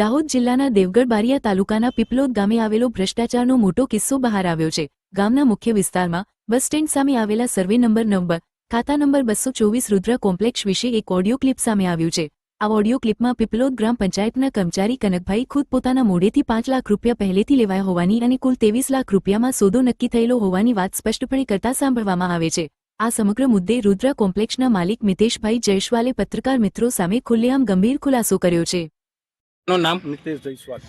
દાહોદ જિલ્લાના દેવગઢ બારિયા તાલુકાના પીપલોદ ગામે આવેલો ભ્રષ્ટાચારનો મોટો કિસ્સો બહાર આવ્યો છે. ગામના મુખ્ય વિસ્તારમાં બસ સ્ટેન્ડ સામે આવેલા સર્વે નંબર નંબર ખાતા નંબર બસો ચોવીસ રુદ્ર કોમ્પ્લેક્સ વિશે એક ઓડિયો ક્લિપ સામે આવ્યું છે. આ ઓડિયો ક્લિપમાં પીપલોદ ગ્રામ પંચાયતના કર્મચારી કનકભાઈ ખુદ પોતાના મોઢેથી પાંચ લાખ રૂપિયા પહેલેથી લેવાયા હોવાની અને કુલ ત્રેવીસ લાખ રૂપિયામાં સોદો નક્કી થયેલો હોવાની વાત સ્પષ્ટપણે કરતા સાંભળવામાં આવે છે. આ સમગ્ર મુદ્દે રુદ્ર કોમ્પ્લેક્ષના માલિક મિતેશભાઈ જયશ્વાલે પત્રકાર મિત્રો સામે ખુલ્લેઆમ ગંભીર ખુલાસો કર્યો છે. નું નામ? નિતેશ જયસ્વાલ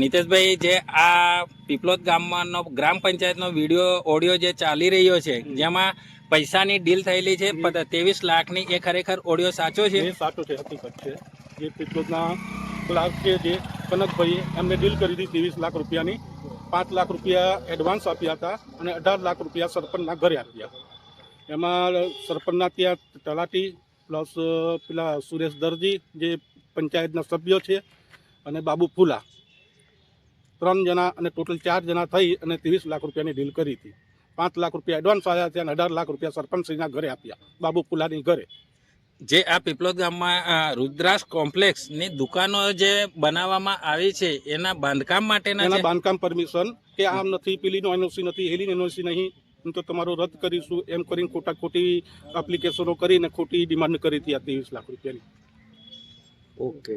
નીતેશભાઈ જે આ પીપલોદ ગામમાંનો ગ્રામ પંચાયતનો વીડિયો ઓડિયો જે ચાલી રહ્યો છે જેમાં પૈસાની ડીલ થયેલી છે ત્રેવીસ લાખની એ ખરેખર ઓડિયો સાચો છે? સાચો છે હકીકત છે. જે પીપલોદના ક્લાર્ક છે જે કનકભાઈએ એમને ડીલ કરી હતી ત્રેવીસ લાખ રૂપિયાની. પાંચ લાખ રૂપિયા એડવાન્સ આપ્યા હતા અને અઢાર લાખ રૂપિયા સરપંચના ઘરે આપ્યા. એમાં સરપંચના ત્યાં તલાટી પ્લસ પેલા સુરેશ દરજી જે પંચાયતના સભ્યો છે અને બાબુ ફુલા. ત્રણ જણા અને ટોટલ ચાર જણા થઈ અને ત્રીસ લાખ રૂપિયાની ડીલ કરી હતી. પાંચ લાખ રૂપિયા એડવાન્સ આવ્યા હતા અને અઢાર લાખ રૂપિયા સરપંચશ્રીના ઘરે આપ્યા બાબુ ફુલાની ઘરે. જે આ પીપલોદ ગામમાં રુદ્રાસ કોમ્પ્લેક્સની દુકાનો જે બનાવવામાં આવી છે એના બાંધકામ માટેના એના બાંધકામ પરમિશન કે આમ નથી પીલીનો એનઓસી નથી હેલીન એનઓસી નહીં તો તમારું રદ કરીશું એમ કરીને ખોટા ખોટી એપ્લિકેશનો કરીને ખોટી ડિમાન્ડ કરી હતી આ ત્રેવીસ લાખ રૂપિયાની. ઓકે.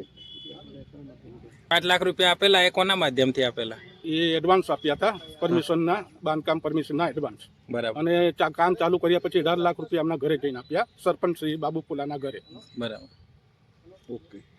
પાંચ લાખ રૂપિયા આપેલા એ કોના માધ્યમથી આપેલા? એ એડવાન્સ આપ્યા હતા પરમિશનના બાંધકામ પરમિશનના એડવાન્સ બરાબર. અને ચા- કામ ચાલુ કર્યા પછી અઢાર લાખ રૂપિયા એમના ઘરે જઈને આપ્યા સરપંચ શ્રી બાબુ પુલાના ઘરે. બરાબર. ઓકે.